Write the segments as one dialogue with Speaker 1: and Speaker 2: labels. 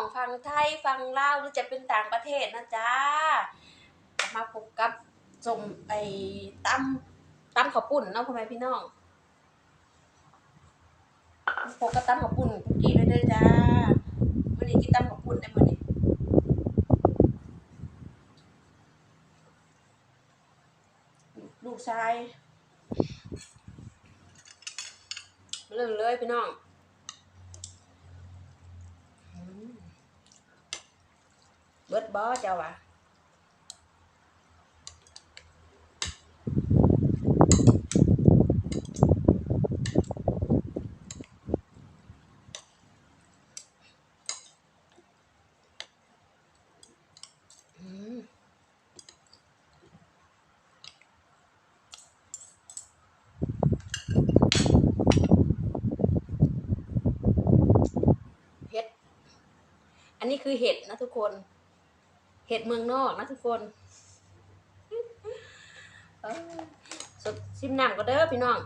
Speaker 1: องฟังไทยฟังลาวหรือจะเป็นต่างประเทศนะจ๊ะมาพบกับสมไอ้ตำตำข้าวปุ้นเนาะพ่อแม่พี่น้องพบกับตำข้าวปุ้นคุกกี้ด้วยเด้อจ้าวันนี้กินตำข้าวปุ้นได้มื้อนี้ลูกชายเรื่องเลยพี่น้อง เบิดบ่เจ้าวะเห็ดอันนี้คือเห็ดนะทุกคน เห็ดเมืองนอกนะทุกคนสดชิมน้ำก็เด้อพี่น้อง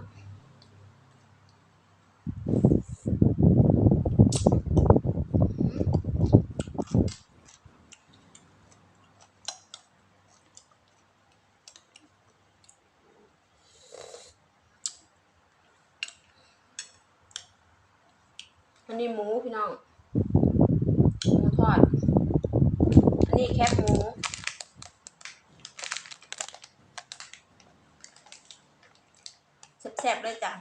Speaker 1: อันนี้หมูพี่น้อง หมูทอด อั นี่แคบหมูแซ่บๆเลยจ้ะ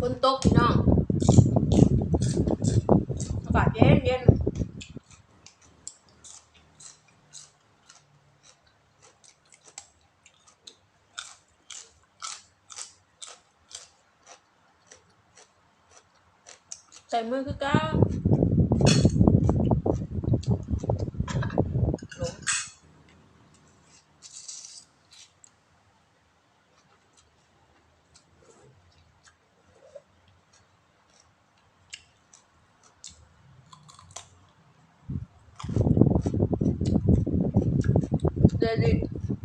Speaker 1: ฝนตกพี่น้องอากาศเย็นเย็นใส่มือคือก้าว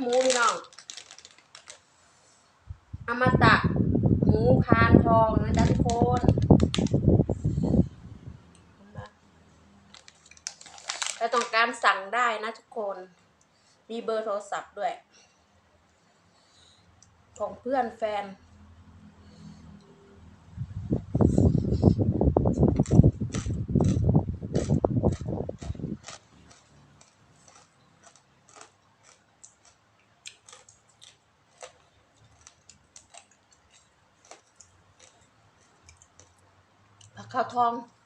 Speaker 1: หมูพี่น้อง อมตะ หมูคานทองนะจ๊ะทุกคนถ้าต้องการสั่งได้นะทุกคน มีเบอร์โทรศัพท์ด้วย ของเพื่อนแฟน ผัก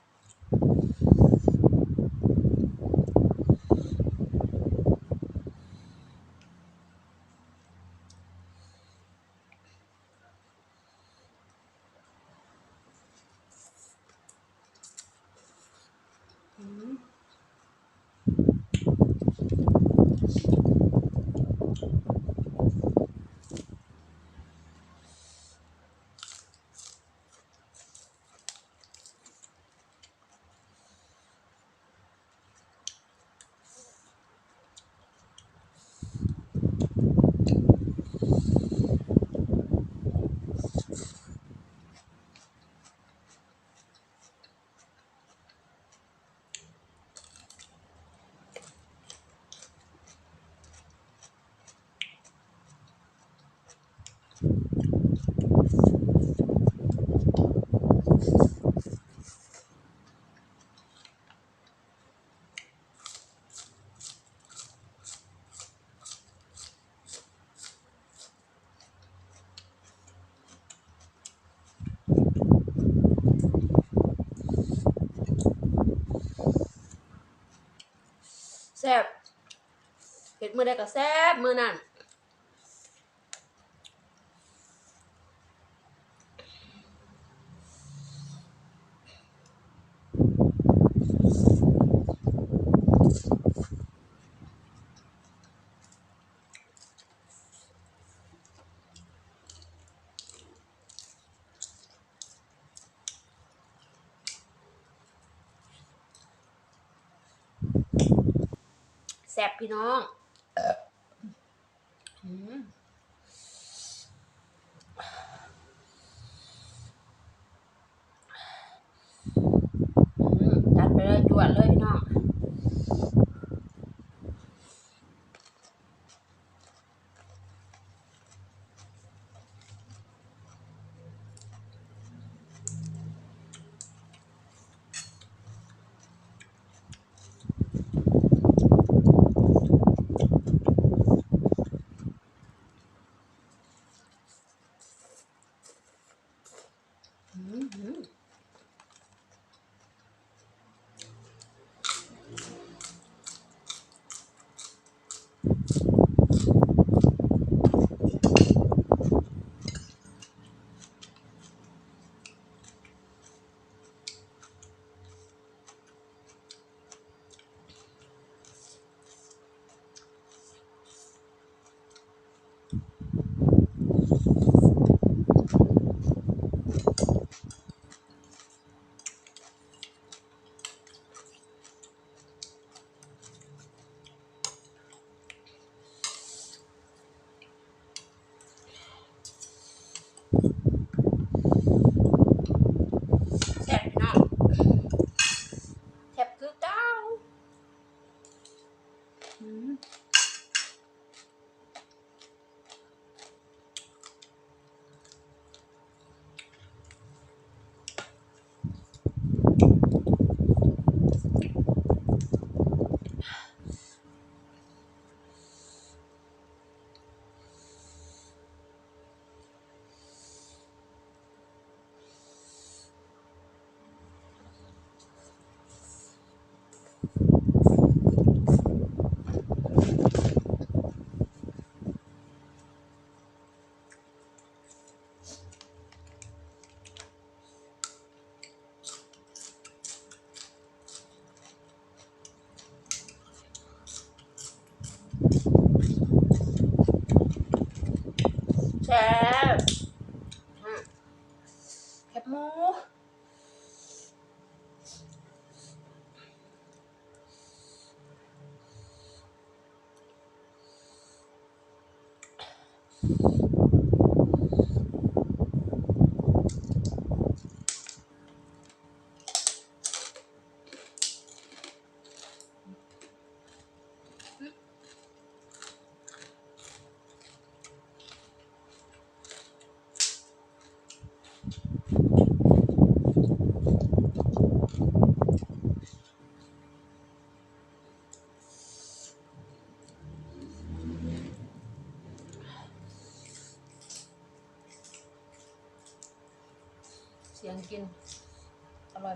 Speaker 1: มือใดก็แซ่บมือนั่นแซ่บพี่น้อง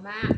Speaker 1: มาก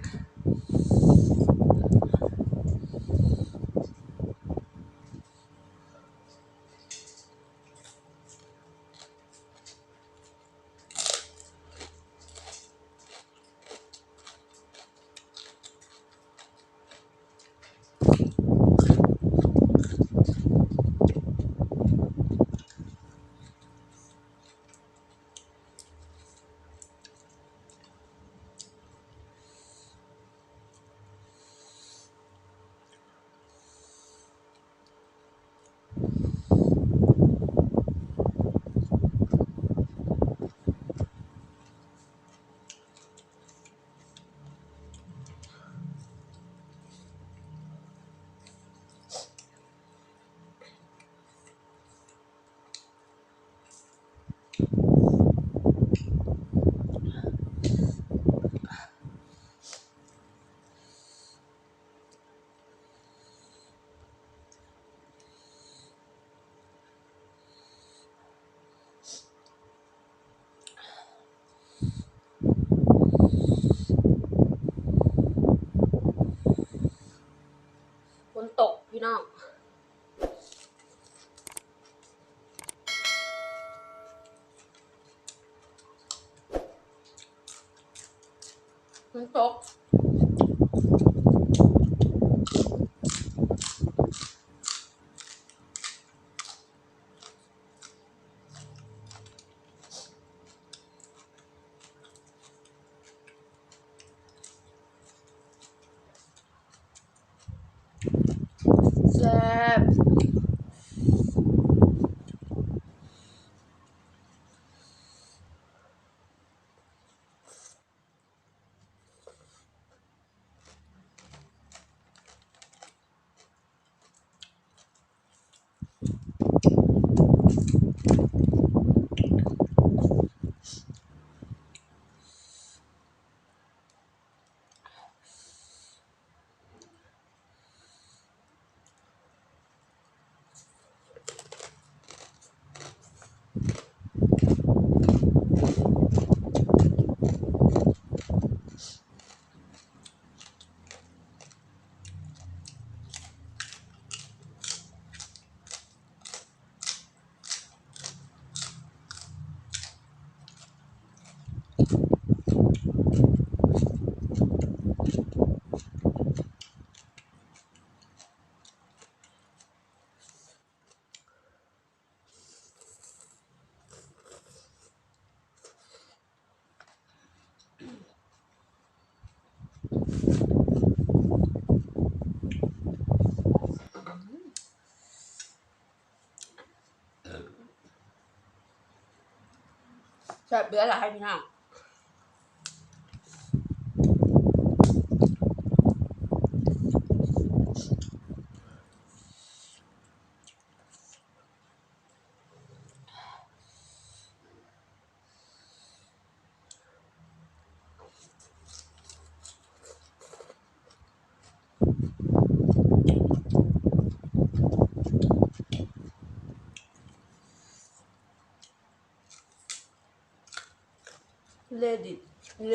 Speaker 1: น้ แซ่บเบื่อ หล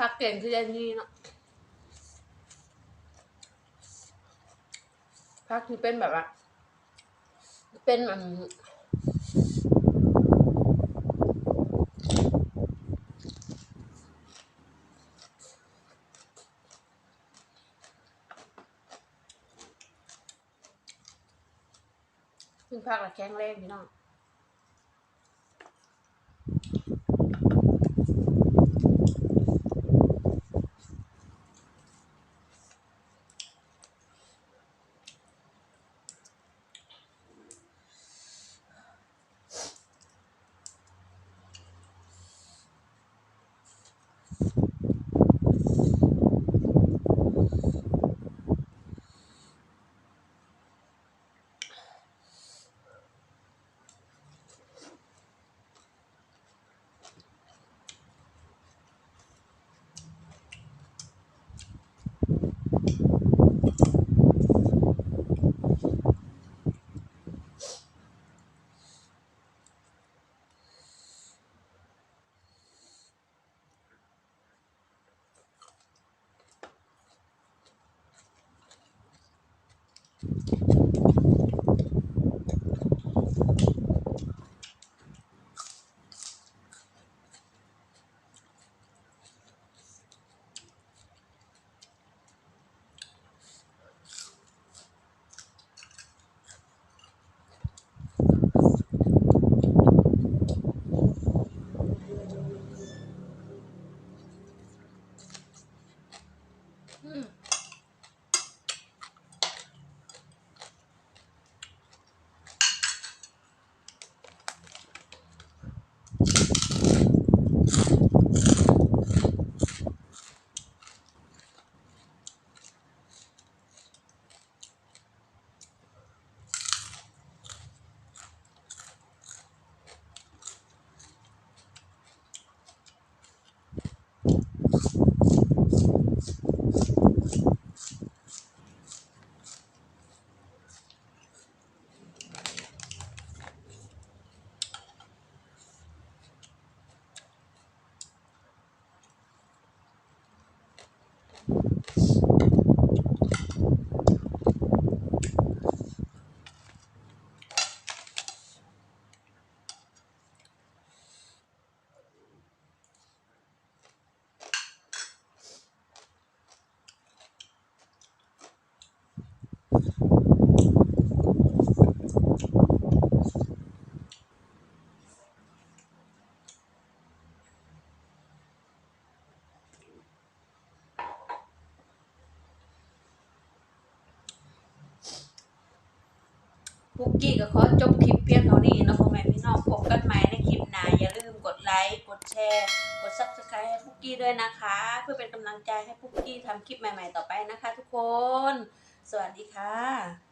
Speaker 1: พักเก่งคือย่างนี้เนาะพักที่เป็นแบบว่าเป็นอืมพึ่งพักละแข็งแรงพี่น้อง พุกกี้ก็ขอจบคลิปเพียงเท่านี้นะพ่อแม่พี่น้องพบกันใหม่ในคลิปหน้าอย่าลืมกดไลค์กดแชร์ กด subscribe ให้พุกกี้ด้วยนะคะ เพื่อเป็นกำลังใจให้พุกกี้ทำคลิปใหม่ ๆ ต่อไปนะคะ ทุกคน สวัสดีค่ะ